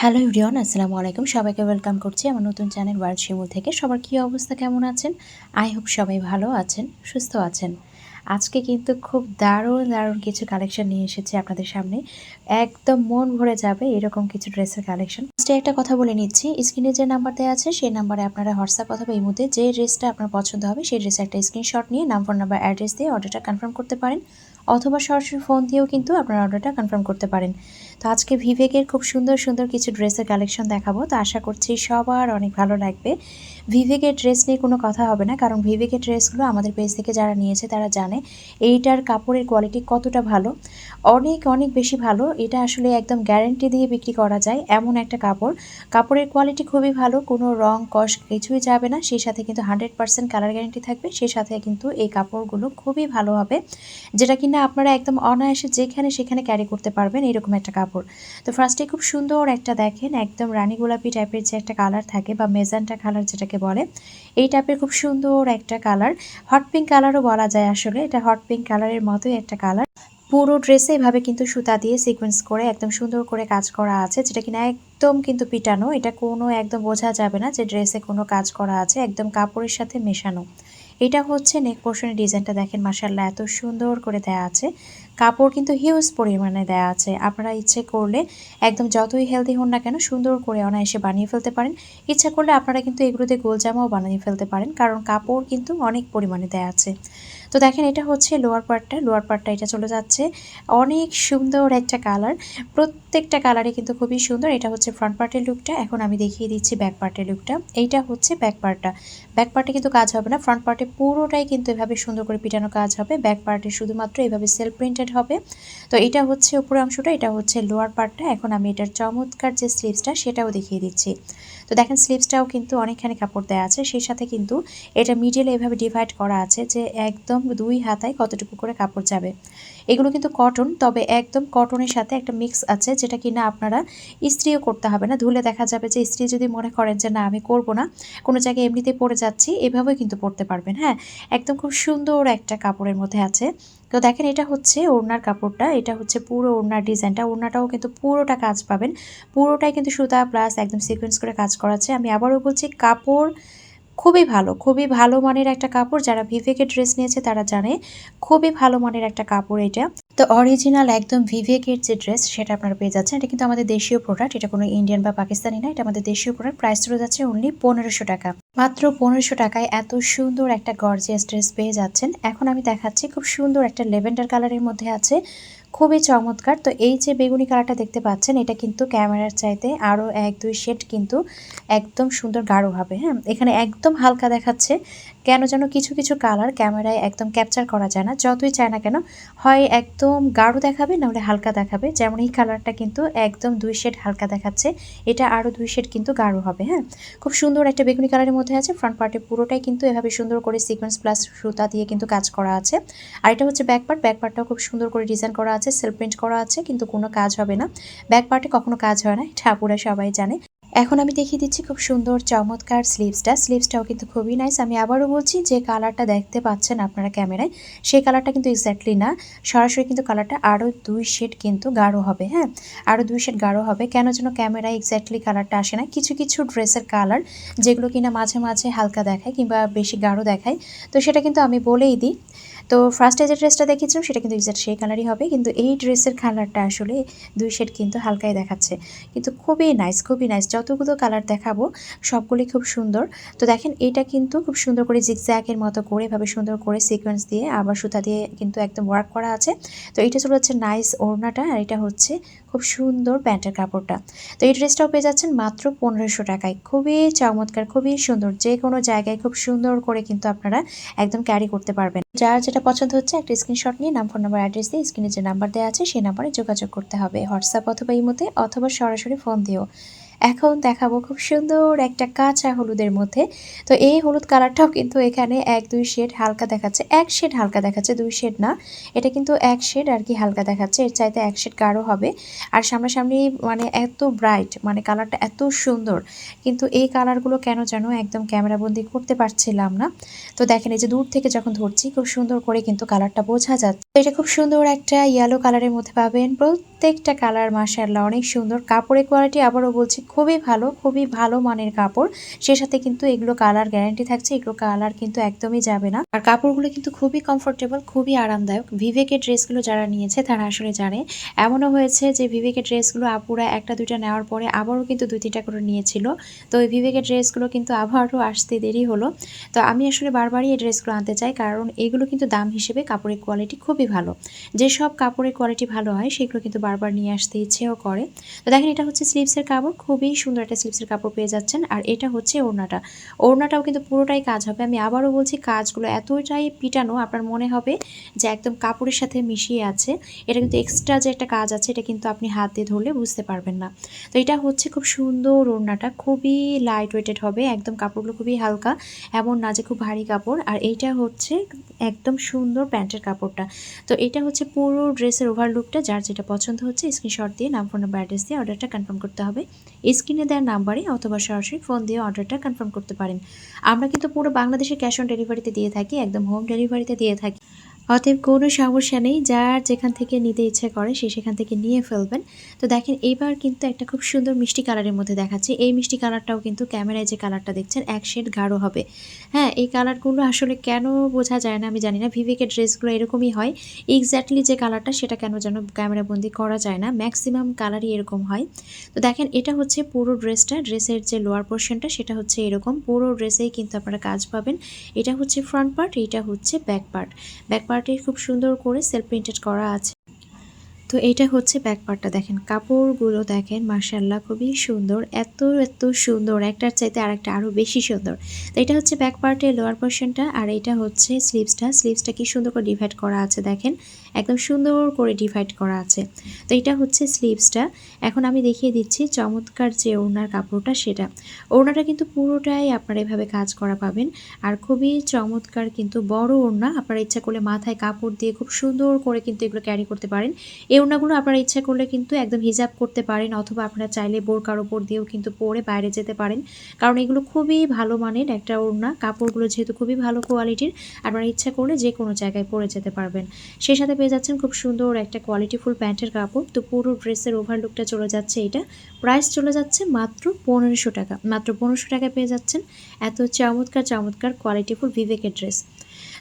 Hello ইউরিয়ন আসসালামু আলাইকুম। সবাইকে ওয়েলকাম করছি আমার নতুন চ্যানেল ওয়ার্ল্ড শিমুল থেকে। সবার কী অবস্থা, কেমন আছেন? আই হোপ সবাই ভালো আছেন, সুস্থ আছেন। আজকে কিন্তু খুব দারুণ দারুণ কিছু কালেকশন নিয়ে এসেছি আপনাদের সামনে। একদম মন ভরে যাবে এরকম কিছু ড্রেসের কালেকশন। ফার্স্টে একটা কথা বলে নিচ্ছি। স্ক্রিনে যে নাম্বার দেওয়া আছে, সেই নাম্বারে আপনারা হোয়াটসঅ্যাপ অথবা এই মুহূর্তে যে ড্রেসটা আপনার পছন্দ হবে, সেই ড্রেসের একটা স্ক্রিনশট নিয়ে নাম, ফোন নাম্বার, অ্যাড্রেস দিয়ে অর্ডারটা কনফার্ম করতে পারেন। অথবা সরাসরি ফোন দিয়েও কিন্তু আপনার অর্ডারটা কনফার্ম করতে পারেন। তো আজকে ভিভেকের খুব সুন্দর সুন্দর কিছু ড্রেসের কালেকশন দেখাবো। তো আশা করছি সবার অনেক ভালো লাগবে। ভিভেকের ড্রেস নিয়ে কোনো কথা হবে না, কারণ ভিভেকের ড্রেসগুলো আমাদের পেজ থেকে যারা নিয়েছে তারা জানে এইটার কাপড়ের কোয়ালিটি কতটা ভালো। অনেক অনেক বেশি ভালো। এটা আসলে একদম গ্যারেন্টি দিয়ে বিক্রি করা যায় এমন একটা কাপড়। কাপড়ের কোয়ালিটি খুবই ভালো, কোনো রং, কষ কিছুই যাবে না। সেই সাথে কিন্তু হান্ড্রেড পার্সেন্ট কালার গ্যারেন্টি থাকবে। সেই সাথে কিন্তু এই কাপড়গুলো খুবই ভালো হবে, যেটা কিনা আপনারা একদম অনায়াসে যেখানে, সেখানে ক্যারি করতে পারবেন, এরকম একটা কাপড়। তো ফার্স্টে খুব সুন্দর একটা দেখেন, একদম রানী গোলাপি টাইপের যে একটা কালার থাকে বা মেজান্টা কালার যেটাকে বলে, এই টাইপের খুব সুন্দর একটা কালার হট পিঙ্ক কালারও বলা যায় আসলে, এটা হট পিঙ্ক কালারের মতোই একটা কালার পুরো ড্রেসে এভাবে কিন্তু সুতা দিয়ে সিকোয়েন্স করে একদম সুন্দর করে কাজ করা আছে, যেটা কিনা একদম কিন্তু পিটানো। এটা কোনো একদম বোঝা যাবে না যে ড্রেসে কোনো কাজ করা আছে, একদম কাপড়ের সাথে মেশানো। এটা হচ্ছে নেক পোর্শনের ডিজাইনটা দেখেন মাসাল্লাহ এত সুন্দর করে দেয়া আছে। কাপড় কিন্তু হিউজ পরিমাণে দেয়া আছে। আপনারা ইচ্ছে করলে একদম যতই হেলদি হন না কেন সুন্দর করে অনায়াসে বানিয়ে ফেলতে পারেন। ইচ্ছা করলে আপনারা কিন্তু এগুলোতে গোল জামাও বানিয়ে ফেলতে পারেন, কারণ কাপড় কিন্তু অনেক পরিমাণে দেয়া আছে। তো দেখেন এটা হচ্ছে লোয়ার পার্টটা লোয়ার পার্টটা এটা চলে যাচ্ছে। অনেক সুন্দর একটা কালার প্রত্যেকটা কালারই কিন্তু খুবই সুন্দর। এটা হচ্ছে ফ্রন্ট পার্টের লুকটা এখন আমি দেখিয়ে দিচ্ছি ব্যাক পার্টের লুকটা এইটা হচ্ছে ব্যাক পার্টটা ব্যাক পার্টে কিন্তু কাজ হবে না। ফ্রন্ট পার্টে পুরোটাই কিন্তু এভাবে সুন্দর করে পিটানো কাজ হবে। ব্যাক পার্টে শুধুমাত্র এভাবে সেলফ প্রিন্টেড হবে। তো এটা হচ্ছে উপর অংশটা, এটা হচ্ছে লোয়ার পার্টটা এখন আমি এটার চমৎকার যে স্লিভসটা সেটাও দেখিয়ে দিচ্ছি। তো দেখেন স্লিভসটাও কিন্তু অনেকখানি কাপড় দেওয়া আছে, সেই সাথে কিন্তু এটা মিডিলে এভাবে ডিভাইড করা আছে যে একদম দুই হাতায় কতটুকু করে কাপড় যাবে। এগুলো কিন্তু কটন তবে একদম কটনের সাথে একটা মিক্স আছে যেটা কিনা আপনারা ইস্ত্রিও করতে হবে না। ধুলে দেখা যাবে যে ইস্ত্রি যদি মনে করেন যে না, আমি করব না, কোনো জায়গায় এমনিতেই পরে যাচ্ছি, এভাবেও কিন্তু পরতে পারবেন হ্যাঁ? একদম খুব সুন্দর একটা কাপড়ের মধ্যে আছে। তো দেখেন এটা হচ্ছে ওড়নার কাপড়টা, এটা হচ্ছে পুরো ওড়নার ডিজাইনটা, ওড়নাটাও কিন্তু পুরোটা কাজ পাবেন। পুরোটাই কিন্তু সুতা প্লাস একদম সিকোয়েন্স করে কাজ করা আছে আমি আবারও বলছি, কাপড় খুবই ভালো খুবই ভালো মানের একটা কাপড়। যারা ভিভেকে ড্রেস নিয়েছে তারা জানে, খুবই ভালো মানের একটা কাপড় এটা। তো অরিজিনাল একদম ভিভেকের যে ড্রেস সেটা আপনারা পেয়ে যাচ্ছেন। এটা কিন্তু আমাদের দেশীয় প্রোডাক্ট এটা কোনো ইন্ডিয়ান বা পাকিস্তানি না, এটা আমাদের দেশীয় প্রোডাক্ট প্রাইস চলে যাচ্ছে অনলি পনেরোশো টাকা। মাত্র পনেরোশো টাকায় এত সুন্দর একটা গর্জিয়াস ড্রেস পেয়ে যাচ্ছেন। এখন আমি দেখাচ্ছি, খুব সুন্দর একটা লেভেন্ডার কালারের মধ্যে আছে। খুবই চমৎকার। তো এই যে বেগুনি কালারটা দেখতে পাচ্ছেন, এটা কিন্তু ক্যামেরার চাইতে আরও এক দুই শেড কিন্তু একদম সুন্দর গাঢ় হবে হ্যাঁ? এখানে একদম হালকা দেখাচ্ছে কেন যেন কিছু কিছু কালার ক্যামেরায় একদম ক্যাপচার করা যায় না। যতই চায় না কেন, হয় একদম গাঢ় দেখাবে, নাহলে হালকা দেখাবে। যেমন এই কালারটা কিন্তু একদম দুই শেড হালকা দেখাচ্ছে, এটা আরও দুই শেড কিন্তু গাঢ় হবে হ্যাঁ? খুব সুন্দর একটা বেগুনি কালারের মধ্যে আছে ফ্রন্ট পার্টে পুরোটাই কিন্তু এভাবে সুন্দর করে সিকোয়েন্স প্লাস সুতা দিয়ে কিন্তু কাজ করা আছে। আর এটা হচ্ছে ব্যাক পার্ট ব্যাক পার্টটাও খুব সুন্দর করে ডিজাইন করা আছে সেলফ প্রিন্ট করা আছে, কিন্তু কোনো কাজ হবে না। ব্যাক পার্টে কখনো কাজ হয় না আপুরা সবাই জানে। এখন আমি দেখিয়ে দিচ্ছি খুব সুন্দর, চমৎকার স্লিভসটা স্লিভসটাও কিন্তু খুবই নাইস আমি আবারও বলছি, যে কালারটা দেখতে পাচ্ছেন আপনারা ক্যামেরায়, সেই কালারটা কিন্তু এক্স্যাক্টলি না। সরাসরি কিন্তু কালারটা আরও দুই শেড কিন্তু গাঢ় হবে হ্যাঁ? আরও দুই শেড গাঢ় হবে। কেন যেন ক্যামেরায় এক্স্যাক্টলি কালারটা আসে না। কিছু কিছু ড্রেসের কালার যেগুলো কিনা মাঝে মাঝে হালকা দেখায় কিংবা বেশি গাঢ় দেখায়। তো সেটা কিন্তু আমি বলেই দিই। তো ফার্স্টে যে ড্রেসটা দেখিয়েছিলাম, সেটা কিন্তু এক্সাক্ট সেই কালারই হবে, কিন্তু এই ড্রেসের কালারটা আসলে দুই শেড কিন্তু হালকাই দেখাচ্ছে। কিন্তু খুবই নাইস খুবই নাইস যতগুলো কালার দেখাবো, সবগুলি খুব সুন্দর। তো দেখেন, এটা কিন্তু খুব সুন্দর করে জিগজ্যাকের মতো করে, এভাবে সুন্দর করে সিকোয়েন্স দিয়ে আবার সুতা দিয়ে কিন্তু একদম ওয়ার্ক করা আছে। তো এটা চলে হচ্ছে নাইস ওড়নাটা, আর এটা হচ্ছে খুব সুন্দর প্যান্টের কাপড়টা। তো এই ড্রেসটাও পেয়ে যাচ্ছেন মাত্র পনেরোশো টাকায়। খুবই চমৎকার, খুবই সুন্দর যে কোনো জায়গায় খুব সুন্দর করে কিন্তু আপনারা একদম ক্যারি করতে পারবেন। যার যেটা পছন্দ হচ্ছে, একটা স্ক্রিনশট নিয়ে নাম ফোন নাম্বার অ্যাড্রেস দিয়ে স্ক্রিনে যে নাম্বার দেওয়া আছে, সেই নাম্বারে যোগাযোগ করতে হবে। হোয়াটসঅ্যাপ অথবা ইমোতে অথবা সরাসরি ফোন দিয়েও। এখন দেখাবো খুব সুন্দর একটা কাঁচা হলুদের মধ্যে। তো এই হলুদ কালারটাও কিন্তু এখানে এক, দুই শেড হালকা দেখাচ্ছে। এক শেড হালকা দেখাচ্ছে, দুই শেড না। এটা কিন্তু এক শেড আর কি হালকা দেখাচ্ছে। এর চাইতে এক শেড গাঢ় হবে। আর সামনাসামনি মানে এত ব্রাইট মানে কালারটা এত সুন্দর। কিন্তু এই কালারগুলো কেন যেন একদম ক্যামেরাবন্দি করতে পারছিলাম না। তো দেখেন এই যে দূর থেকে যখন ধরছি, খুব সুন্দর করে কিন্তু কালারটা বোঝা যাচ্ছে। এটা খুব সুন্দর একটা ইয়েলো কালারের মধ্যে পাবেন। প্রত্যেকটা কালার মাসাল্লাহ অনেক সুন্দর। কাপড়ের কোয়ালিটি আবারও বলছি খুবই ভালো খুবই ভালো মানের কাপড়। সে সাথে কিন্তু এগুলো কালার গ্যারান্টি থাকছে, এগুলো কালার কিন্তু একদমই যাবে না। আর কাপড়গুলো কিন্তু খুবই কমফোর্টেবল খুবই আরামদায়ক। ভিভেকের ড্রেসগুলো যারা নিয়েছে, তারা আসলে জানে। এমনও হয়েছে যে ভিভেকের ড্রেসগুলো আপুরা একটা, দুইটা নেওয়ার পরে আবারও কিন্তু দুই, তিনটা করে নিয়েছিল। তো ওই ভিভেকের ড্রেসগুলো কিন্তু আবারও আসতে দেরি হলো। তো আমি আসলে বারবারই এই ড্রেসগুলো আনতে চাই, কারণ এগুলো কিন্তু দাম হিসেবে কাপড়ের কোয়ালিটি খুবই ভালো। যেসব কাপড়ের কোয়ালিটি ভালো হয়, সেগুলো কিন্তু বারবার নিয়ে আসতে ইচ্ছেও করে। তো দেখেন, এটা হচ্ছে স্লিপসের কাপড় খুবই সুন্দর একটা স্লিপসের কাপড় পেয়ে যাচ্ছেন, আর এটা হচ্ছে ওড়নাটা। ওড়নাটাও কিন্তু পুরোটাই কাজ হবে। আমি আবারও বলছি, কাজগুলো এতটাই পিটানো, আপনার মনে হবে যে একদম কাপড়ের সাথে মিশিয়ে আছে। এটা কিন্তু এক্সট্রা যে একটা কাজ আছে, এটা কিন্তু আপনি হাত দিয়ে ধরলে বুঝতে পারবেন না। তো এটা হচ্ছে খুব সুন্দর ওড়নাটা, খুবই লাইট ওয়েটেড হবে, একদম কাপড়গুলো খুবই হালকা, এমন না যে খুব ভারী কাপড়। আর এইটা হচ্ছে একদম সুন্দর প্যান্টের কাপড়টা। তো এটা হচ্ছে পুরো ড্রেসের ওভারলুকটা যার যেটা পছন্দ হচ্ছে স্ক্রিনশট দিয়ে, নাম ফোন নাম্বার অ্যাড্রেস দিয়ে অর্ডারটা কনফার্ম করতে হবে। স্ক্রিনে দেওয়ার নাম্বারে অথবা সরাসরি ফোন দিয়ে অর্ডারটা কনফার্ম করতে পারেন। আমরা কিন্তু পুরো বাংলাদেশে ক্যাশ অন ডেলিভারিতে দিয়ে থাকি, একদম হোম ডেলিভারিতে দিয়ে থাকি। অতএব কোনো সমস্যা নেই, যার যেখান থেকে নিতে ইচ্ছে করে সে সেখান থেকে নিয়ে ফেলবেন। তো দেখেন, এইবার কিন্তু একটা খুব সুন্দর মিষ্টি কালারের মধ্যে দেখাচ্ছে। এই মিষ্টি কালারটাও কিন্তু ক্যামেরায় যে কালারটা দেখছেন, এক শেড গাঢ় হবে। হ্যাঁ এই কালারগুলো আসলে কেন বোঝা যায় না আমি জানি না ভিভিকের ড্রেসগুলো এরকমই হয়। এক্স্যাক্টলি যে কালারটা সেটা কেন যেন ক্যামেরাবন্দি করা যায় না ম্যাক্সিমাম কালারই এরকম হয়। তো দেখেন, এটা হচ্ছে পুরো ড্রেসটা, ড্রেসের যে লোয়ার পোর্শনটা সেটা হচ্ছে এরকম। পুরো ড্রেসেই কিন্তু আপনারা কাজ পাবেন। এটা হচ্ছে ফ্রন্ট পার্ট এটা হচ্ছে ব্যাক পার্ট ব্যাক পার্টে খুব সুন্দর করে সেলফ প্রিন্টেড করা আছে। তো এটা হচ্ছে ব্যাক পার্টটা দেখেন, কাপড়গুলো দেখেন মার্শাল্লাহ খুবই সুন্দর। এত এত সুন্দর। একটার চাইতে আরেকটা আরও বেশি সুন্দর। তো এটা হচ্ছে ব্যাক পার্টের লোয়ার পোর্শনটা আর এটা হচ্ছে স্লিভসটা স্লিভসটা কি সুন্দর করে ডিভাইড করা আছে, দেখেন। একদম সুন্দর করে ডিভাইড করা আছে। তো এটা হচ্ছে স্লিভসটা এখন আমি দেখিয়ে দিচ্ছি চমৎকার যে ওড়নার কাপড়টা, সেটা। ওড়নাটা কিন্তু পুরোটাই আপনারা এভাবে কাজ করা পাবেন। আর খুবই চমৎকার কিন্তু বড় ওড়না। আপনারা ইচ্ছা করলে মাথায় কাপড় দিয়ে খুব সুন্দর করে কিন্তু এগুলো ক্যারি করতে পারেন। এই ওড়নাগুলো আপনারা ইচ্ছা করলে কিন্তু একদম হিজাব করতে পারেন অথবা আপনারা চাইলে বোরকার ওপর দিয়েও কিন্তু পরে বাইরে যেতে পারেন। কারণ এগুলো খুবই ভালো মানের একটা ওড়না। কাপড়গুলো যেহেতু খুবই ভালো কোয়ালিটির, আপনারা ইচ্ছা করলে যে কোনো জায়গায় পরে যেতে পারবেন। সেই সাথে পেয়ে যাচ্ছেন খুব সুন্দর একটা কোয়ালিটিফুল প্যান্টের কাপড়। তো পুরো ড্রেসের ওভারলুকটা চলে যাচ্ছে এটা। প্রাইস চলে যাচ্ছে মাত্র পনেরোশো টাকা। মাত্র পনেরোশো টাকা পেয়ে যাচ্ছেন এত চমৎকার চমৎকার কোয়ালিটিফুল বিবেকের ড্রেস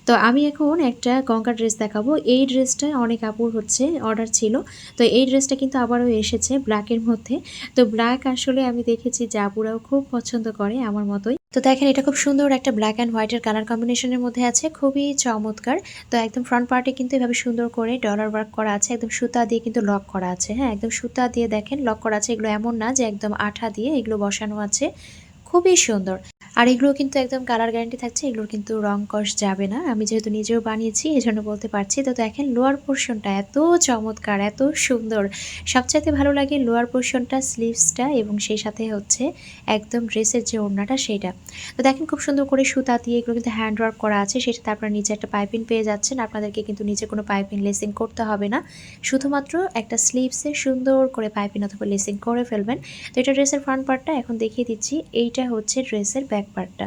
তো আমি এখন একটা গঙ্গা ড্রেস দেখাবো। এই ড্রেসটা অনেক আপুর হচ্ছে অর্ডার ছিল। তো এই ড্রেসটা কিন্তু আবারও এসেছে ব্ল্যাকের মধ্যে। তো ব্ল্যাক আসলে আমি দেখেছি যে আপুরাও খুব পছন্দ করে আমার মতোই। তো দেখেন, এটা খুব সুন্দর একটা ব্ল্যাক অ্যান্ড হোয়াইটের কালার কম্বিনেশনের মধ্যে আছে, খুবই চমৎকার। তো একদম ফ্রন্ট পার্টে কিন্তু এভাবে সুন্দর করে ডলার ওয়ার্ক করা আছে, একদম সুতা দিয়ে কিন্তু লক করা আছে। হ্যাঁ একদম সুতা দিয়ে দেখেন লক করা আছে। এগুলো এমন না যে একদম আঠা দিয়ে এগুলো বসানো আছে। খুবই সুন্দর। আর এগুলো কিন্তু একদম কালার গ্যারান্টি থাকছে, এগুলোর কিন্তু রং কষ যাবে না। আমি যেহেতু নিজেও বানিয়েছি এই জন্য বলতে পারছি। তো দেখেন লোয়ার পোর্শনটা এত চমৎকার, এত সুন্দর। সবচাইতে ভালো লাগে লোয়ার পোর্শনটা স্লিভসটা এবং সেই সাথে হচ্ছে একদম ড্রেসের যে ওড়নাটা সেটা তো দেখেন খুব সুন্দর করে সুতা দিয়ে এগুলো কিন্তু হ্যান্ড ওয়ার্ক করা আছে। সেটাতে আপনারা নিচে একটা পাইপিং পেয়ে যাচ্ছেন। আপনাদেরকে কিন্তু নিচে কোনো পাইপিং লেসিং করতে হবে না। শুধুমাত্র একটা স্লিভসে সুন্দর করে পাইপিং অথবা লেসিং করে ফেলবেন। তো এটা ড্রেসের ফ্রন্ট পার্টটা এখন দেখিয়ে দিচ্ছি। এইটা হচ্ছে ড্রেসের ব্যাক পার্টটা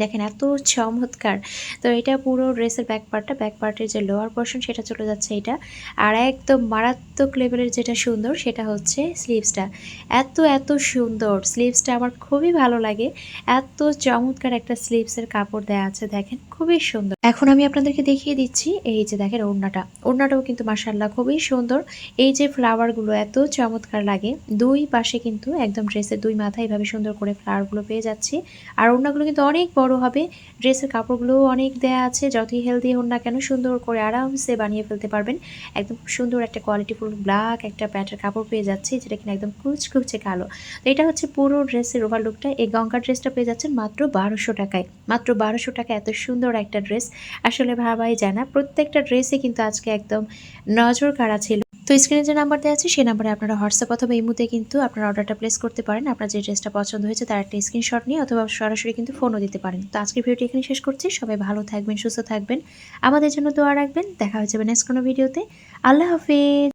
দেখেন, এত চমৎকার। তো এটা পুরো ড্রেসের ব্যাক পার্টটা ব্যাক পার্টের যে লোয়ার পোর্শন সেটা চলে যাচ্ছে এটা। আর একদম মারাত্মক লেভেলের যেটা সুন্দর, সেটা হচ্ছে স্লিভসটা এত এত সুন্দর। স্লিভসটা আমার খুবই ভালো লাগে। এত চমৎকার একটা স্লিভসের কাপড় দেওয়া আছে, দেখেন, খুবই সুন্দর। এখন আমি আপনাদেরকে দেখিয়ে দিচ্ছি, এই যে দেখেন ওড়নাটা। ওড়নাটাও কিন্তু মাসাল্লাহ খুবই সুন্দর। এই যে ফ্লাওয়ারগুলো এত চমৎকার লাগে। দুই পাশে কিন্তু একদম ড্রেসের দুই মাথায় এভাবে সুন্দর করে ফ্লাওয়ারগুলো পেয়ে যাচ্ছি। আর ওড়নাগুলো কিন্তু অনেক বড় হবে। ড্রেসের কাপড়গুলোও অনেক দেয়া আছে, যতই হেলদি হন না কেন সুন্দর করে আরামসে বানিয়ে ফেলতে পারবেন। একদম সুন্দর একটা কোয়ালিটিফুল ব্ল্যাক একটা প্যান্টের কাপড় পেয়ে যাচ্ছি, যেটা কিনা একদম কুচকুচে কালো। তো এটা হচ্ছে পুরো ড্রেসের ওভারলুকটা এই গঙ্গা ড্রেসটা পেয়ে যাচ্ছেন মাত্র বারোশো টাকায়। মাত্র বারোশো টাকা এত সুন্দর একটা ড্রেস। আসলে ভাবাই যায় না, প্রত্যেকটা ড্রেসে কিন্তু আজকে একদম নজর কাড়া ছিল। তো স্ক্রিনে যে নাম্বার দেওয়া আছে, সেই নাম্বারে আপনারা হোয়াটসঅ্যাপ অথবা এই মুহূর্তে কিন্তু আপনার অর্ডারটা প্লেস করতে পারেন। আপনার যে ড্রেসটা পছন্দ হয়েছে, তার একটা স্ক্রিনশট নিয়ে অথবা সরাসরি কিন্তু ফোনও দিতে পারেন। তো আজকের ভিডিওটি এখানে শেষ করছি। সবাই ভালো থাকবেন, সুস্থ থাকবেন। আমাদের জন্য দোয়া রাখবেন। দেখা হয়ে যাবে নেক্সট কোনো ভিডিওতে আল্লাহ হাফিজ।